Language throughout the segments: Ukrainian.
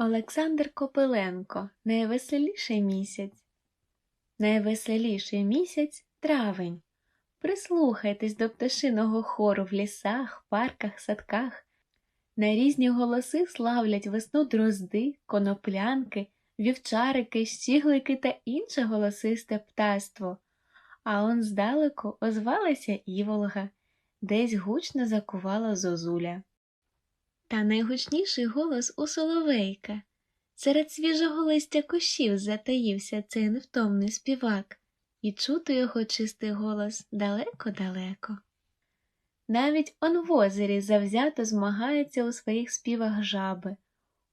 Олександр Копиленко Найвеселіший місяць. Найвеселіший місяць травень. Прислухайтесь до пташиного хору в лісах, парках, садках. На різні голоси славлять весну дрозди, коноплянки, вівчарики, щіглики та інше голосисте птаство. А он здалеку озвалася іволга, десь гучно закувала зозуля. Та найгучніший голос у соловейка. Серед свіжого листя кущів затаївся цей невтомний співак, і чути його чистий голос далеко-далеко. Навіть он в озері завзято змагаються у своїх співах жаби,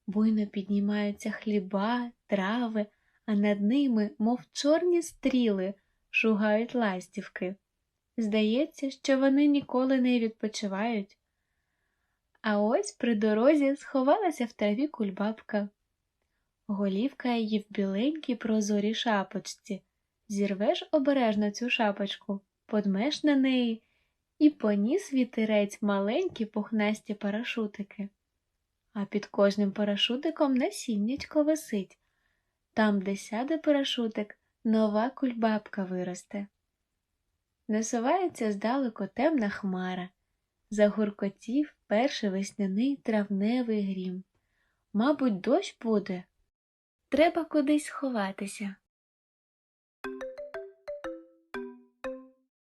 буйно піднімаються хліба, трави, а над ними, мов чорні стріли, шугають ластівки. Здається, що вони ніколи не відпочивають. А ось при дорозі сховалася в траві кульбабка. Голівка її в біленькій прозорій шапочці. Зірвеш обережно цю шапочку, подмеш на неї і поніс вітерець маленькі пухнасті парашутики. А під кожним парашутиком насіннячко висить. Там, де сяде парашутик, нова кульбабка виросте. Насувається здалеку темна хмара. Загуркотів перший весняний травневий грім. Мабуть, дощ буде. Треба кудись сховатися.